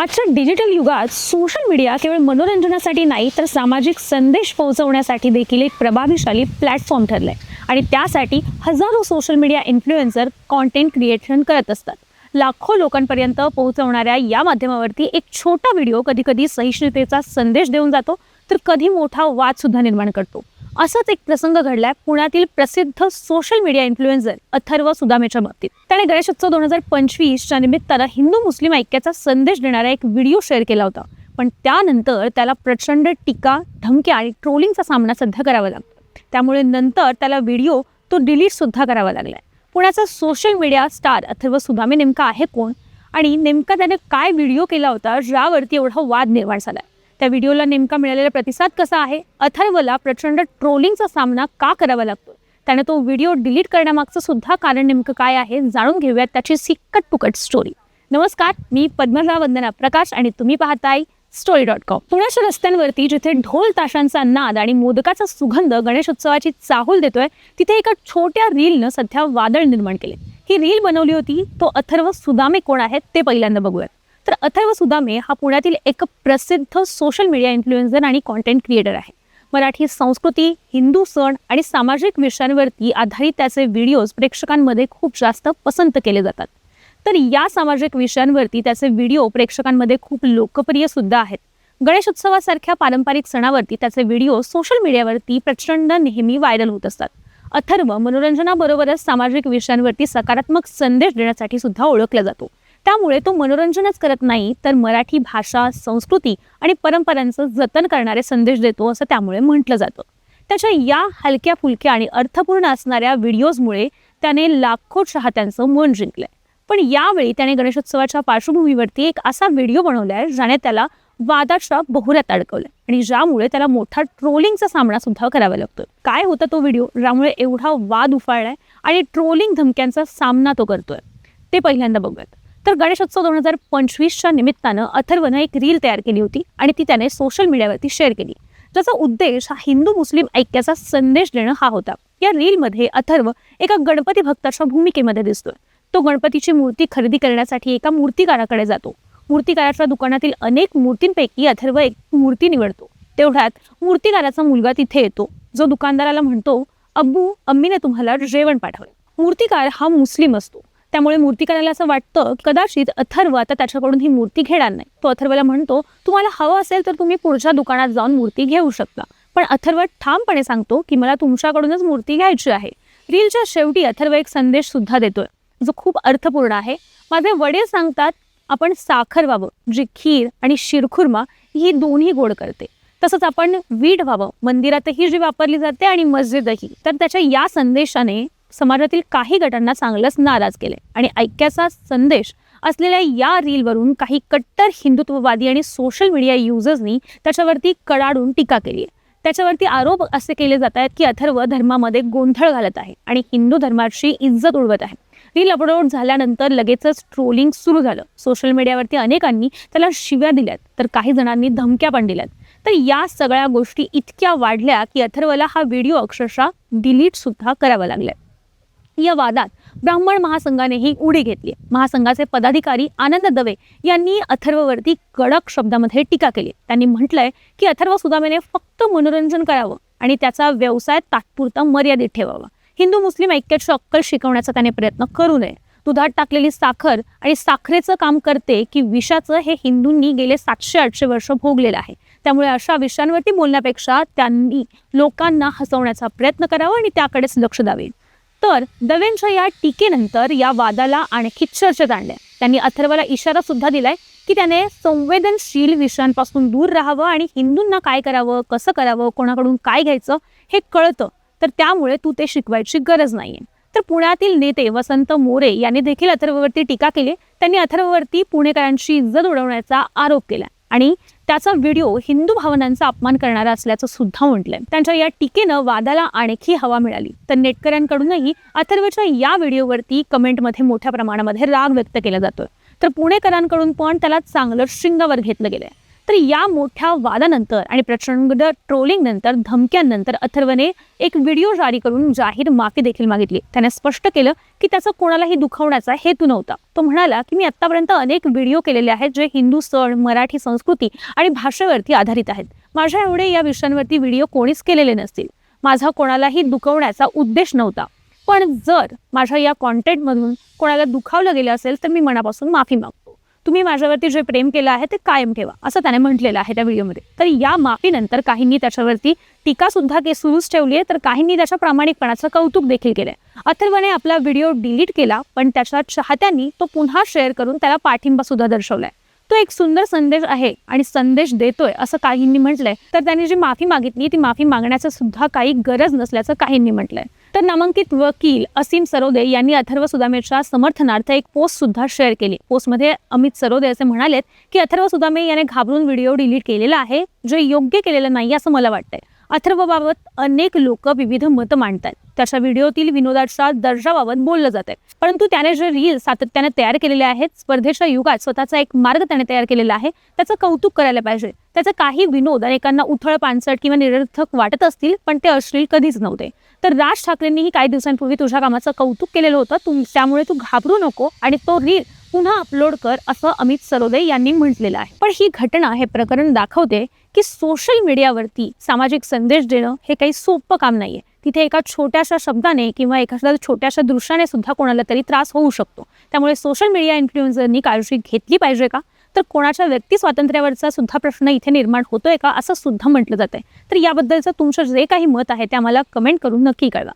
आजच्या डिजिटल युगात social media केवळ मनोरंजनासाठी नाही तर सामाजिक संदेश पोहोचवण्यासाठी देखील एक प्रभावीशाली प्लॅटफॉर्म ठरलाय. आणि त्यासाठी हजारो social media influencer content creation करत असतात. लाखो लोकांपर्यंत पोहोचवणाऱ्या या माध्यमावरती एक छोटा व्हिडिओ कधीकधी सहिष्णुतेचा संदेश देऊन जातो तर कधी मोठा वादसुद्धा निर्माण करतो. असाच एक प्रसंग घडलाय. पुण्यातील प्रसिद्ध सोशल मीडिया इन्फ्लुएन्सर अथर्व सुदामेच्या बाबतीत. त्याने गणेशोत्सव दोन हजार पंचवीसच्या निमित्तानं हिंदू मुस्लिम ऐक्याचा संदेश देणारा एक व्हिडिओ शेअर केला होता. पण त्यानंतर त्याला प्रचंड टीका धमक्या आणि ट्रोलिंगचा सामना सध्या करावा लागतो त्यामुळे नंतर त्याला व्हिडिओ तो डिलीट सुद्धा करावा लागलाय. पुण्याचा social media star Atharva Sudame नेमका आहे कोण? आणि नेमका त्याने काय व्हिडिओ केला होता? ज्यावरती एवढा वाद निर्माण झाला त्या व्हिडिओला नेमका मिळालेला प्रतिसाद कसा आहे? अथर्वला प्रचंड ट्रोलिंगचा सामना का करावा लागतो त्याने तो व्हिडिओ डिलीट करण्यामागचं सुद्धा कारण नेमकं काय आहे? जाणून घेऊयात त्याची सिक्कट पुकट स्टोरी नमस्कार मी पद्मराव वंदना प्रकाश आणि तुम्ही पाहताय स्टोरी डॉट कॉम पुण्याच्या रस्त्यांवरती जिथे ढोल ताशांचा नाद आणि मोदकाचा सुगंध गणेशोत्सवाची चाहूल देतोय तिथे एका छोट्या रीलनं सध्या वादळ निर्माण केले ही रील बनवली होती तो अथर्व सुदामे कोण आहेत ते पहिल्यांदा बघूयात. तर अथर्व सुदामे हा पुण्यातील एक प्रसिद्ध सोशल मीडिया इन्फ्लुएन्सर आणि कॉन्टेंट क्रिएटर आहे. मराठी संस्कृती हिंदू सण आणि सामाजिक विषयांवरती आधारित त्याचे व्हिडिओज प्रेक्षकांमध्ये खूप जास्त पसंत केले जातात. तर या सामाजिक विषयांवरती त्याचे व्हिडिओ प्रेक्षकांमध्ये खूप लोकप्रिय सुद्धा आहेत. गणेशोत्सवासारख्या पारंपरिक सणावरती त्याचे व्हिडिओ सोशल मीडियावरती प्रचंड नेहमी व्हायरल होत असतात. अथर्व मनोरंजनाबरोबरच सामाजिक विषयांवरती सकारात्मक संदेश देण्यासाठी सुद्धा ओळखला जातो. त्यामुळे तो मनोरंजनच करत नाही तर मराठी भाषा संस्कृती आणि परंपरांचं जतन करणारे संदेश देतो असं त्यामुळे म्हटलं जातं. त्याच्या या हलक्या फुलक्या आणि अर्थपूर्ण असणाऱ्या व्हिडिओजमुळे त्याने लाखो चाहत्यांचं मन जिंकलंय. पण यावेळी त्याने गणेशोत्सवाच्या पार्श्वभूमीवरती एक असा व्हिडिओ बनवलाय ज्याने त्याला वादाच्या बहुऱ्यात अडकवलंय आणि ज्यामुळे त्याला मोठा ट्रोलिंगचा सामना सुद्धा करावा लागतो काय होता तो व्हिडिओ? ज्यामुळे एवढा वाद उफाळलाय आणि ट्रोलिंग धमक्यांचा सामना तो करतोय. ते पहिल्यांदा बघूयात. तर गणेशोत्सव दोन हजार पंचवीसच्या निमित्तानं अथर्वनं एक रील तयार केली होती आणि ती त्याने सोशल मीडियावरती शेअर केली. ज्याचा उद्देश हा हिंदू मुस्लिम ऐक्याचा संदेश देणं हा होता. या रीलमध्ये अथर्व एका गणपती भक्ताच्या भूमिकेमध्ये दिसतोय. तो गणपतीची मूर्ती खरेदी करण्यासाठी एका मूर्तिकाराकडे जातो. मूर्तिकाराच्या दुकानातील अनेक मूर्तींपैकी अथर्व एक मूर्ती निवडतो. तेवढ्यात मूर्तिकाराचा मुलगा तिथे येतो. जो दुकानदाराला म्हणतो अब्बू अम्मीने तुम्हाला जेवण पाठवले. मूर्तिकार हा मुस्लिम असतो. त्यामुळे मूर्तिकाराला असं वाटतं कदाचित अथर्व आता त्याच्याकडून ही मूर्ती घेणार नाही. तो अथर्वला म्हणतो तुम्हाला हवं असेल तर तुम्ही पुढच्या दुकानात जाऊन मूर्ती घेऊ शकता. पण अथर्व ठामपणे सांगतो की मला तुमच्याकडूनच मूर्ती घ्यायची आहे. रीलच्या शेवटी अथर्व एक संदेश सुद्धा देतोय. जो खूप अर्थपूर्ण आहे. माझे वडील सांगतात आपण साखर व्हावं जी खीर आणि शिरखुर्मा ही दोन्ही गोड करते. तसंच आपण वीट व्हावं मंदिरातही जी वापरली जाते आणि मस्जिदही. तर त्याच्या या संदेशाने समाजातील काही गटांना चांगलंच नाराज केले आणि ऐक्याचा संदेश असलेल्या या रीलवरून काही कट्टर हिंदुत्ववादी आणि सोशल मीडिया युजर्सनी त्याच्यावरती कडाडून टीका केली आहे. त्याच्यावरती आरोप असे केले जात आहेत की अथर्व धर्मामध्ये गोंधळ घालत आहे आणि हिंदू धर्माची इज्जत उडवत आहे. रील अपलोड झाल्यानंतर लगेचच ट्रोलिंग सुरू झालं. सोशल मीडियावरती अनेकांनी त्याला शिव्या दिल्यात तर काही जणांनी धमक्या पण दिल्यात. तर या सगळ्या गोष्टी इतक्या वाढल्या की अथर्वला हा व्हिडिओ अक्षरशः डिलीट सुद्धा करावा लागलाय. या वादात ब्राह्मण महासंघानेही उडी घेतली. महासंघाचे पदाधिकारी आनंद दवे यांनी अथर्ववरती कडक शब्दामध्ये टीका केली. त्यांनी म्हटलंय की अथर्व सुदामेने फक्त मनोरंजन करावं आणि त्याचा व्यवसाय तात्पुरता मर्यादित ठेवावा. हिंदू मुस्लिम ऐक्याची अक्कल शिकवण्याचा त्याने प्रयत्न करू नये. दुधात टाकलेली साखर आणि साखरेचं काम करते की विषाचं हे हिंदूंनी गेले सातशे आठशे वर्ष भोगलेलं आहे. त्यामुळे अशा विषयांवरती बोलण्यापेक्षा त्यांनी लोकांना हसवण्याचा प्रयत्न करावा आणि त्याकडेच लक्ष द्यावे. तर दवेंच्या या टीकेनंतर या वादाला आणखी चर्चेत आणले त्यांनी अथर्वला इशारा सुद्धा दिलाय की त्याने संवेदनशील विषयांपासून दूर राहावं आणि हिंदूंना काय करावं कसं करावं कोणाकडून काय घ्यायचं हे कळतं. तर त्यामुळे तू ते शिकवायची गरज नाहीये. तर पुण्यातील नेते वसंत मोरे यांनी देखील अथर्ववरती टीका केली. त्यांनी अथर्ववरती पुणेकरांची इज्जत उडवण्याचा आरोप केला. आणि त्याचा व्हिडिओ हिंदू भावनांचा अपमान करणारा असल्याचं सुद्धा म्हटलंय. त्यांच्या या टीकेनं वादाला आणखी हवा मिळाली. तर नेटकऱ्यांकडूनही अथर्वच्या या व्हिडिओवरती कमेंटमध्ये मोठ्या प्रमाणामध्ये राग व्यक्त केला जातोय. तर पुणेकरांकडून पण त्याला चांगलं शृंगावर घेतलं गेलंय. तर या मोठ्या वादानंतर आणि प्रचंड ट्रोलिंग नंतर धमक्यांनंतर अथर्वने एक व्हिडिओ जारी करून जाहीर माफी देखील मागितली. त्याने स्पष्ट केलं की त्याचा कोणालाही दुखावण्याचा हेतू नव्हता. तो म्हणाला की मी आतापर्यंत अनेक व्हिडिओ केलेले आहेत जे हिंदू सण मराठी संस्कृती आणि भाषेवरती आधारित आहेत. माझ्या एवढे या विषयांवरती व्हिडिओ कोणीच केलेले नसतील. माझा कोणालाही दुखवण्याचा उद्देश नव्हता. पण जर माझ्या या कॉन्टेंटमधून कोणाला दुखावलं गेलं असेल तर मी मनापासून माफी मागतो. तुम्ही माझ्यावरती जे प्रेम केलं आहे ते कायम ठेवा असं त्याने म्हटलेलं आहे त्या व्हिडिओमध्ये. तर या माफीनंतर काहींनी त्याच्यावरती टीका सुद्धा के सुरूच ठेवली आहे तर काहींनी त्याच्या प्रामाणिकपणाचं कौतुक देखील केलंय. अथर्वने आपला व्हिडिओ डिलीट केला पण त्याच्या चाहत्यांनी तो पुन्हा शेअर करून त्याला पाठिंबा सुद्धा दर्शवलाय. तो एक सुंदर संदेश आहे आणि संदेश देतोय असं काहींनी म्हटलंय. तर त्यांनी जी माफी मागितली ती माफी मागण्याचं सुद्धा काही गरज नसल्याचं काहींनी म्हटलंय. तर नामांकित वकील असीम सरोदे यांनी अथर्व सुदामेच्या समर्थनार्थ एक पोस्ट सुद्धा शेअर केली. पोस्टमध्ये अमित सरोदे असे म्हणालेत की अथर्व सुदामे याने घाबरून व्हिडिओ डिलीट केलेला आहे जे योग्य केलेलं नाही असं मला वाटतंय. अथर्वबाबत अनेक लोक विविध मतं मांडतात त्याच्या व्हिडिओतील विनोदाच्या दर्जाबाबत बोललं जात आहे परंतु त्याने जे रील सातत्याने तयार केलेले आहेत स्पर्धेच्या युगात स्वतःचा एक मार्ग त्याने तयार केलेला आहे त्याचं कौतुक करायला पाहिजे. त्याचे काही विनोद अनेकांना उथळ पानसट किंवा निरर्थक वाटत असतील पण ते अश्लील कधीच नव्हते. तर राज ठाकरेंनीही काही दिवसांपूर्वी तुझ्या कामाचं कौतुक केलेलं होतं तू त्यामुळे तू घाबरू नको आणि तो रील पुन्हा अपलोड कर असं अमित सरोदे यांनी म्हटलेलं आहे. पण ही घटना हे प्रकरण दाखवते की सोशल मीडियावरती सामाजिक संदेश देणं हे काही सोपं काम नाहीये. तिथे एका छोट्याशा शब्दाने किंवा एखाद्या छोट्याशा दृश्याने सुद्धा कोणाला तरी त्रास होऊ शकतो. त्यामुळे सोशल मीडिया इन्फ्लुएन्सरनी काळजी घेतली पाहिजे का? तर कोणाच्या व्यक्ती स्वातंत्र्यावरचा सुद्धा प्रश्न इथे निर्माण होतोय का? असं सुद्धा म्हटलं जात आहे तर याबद्दलचं तुमचं जे काही मत आहे ते आम्हाला कमेंट करून नक्की कळवा.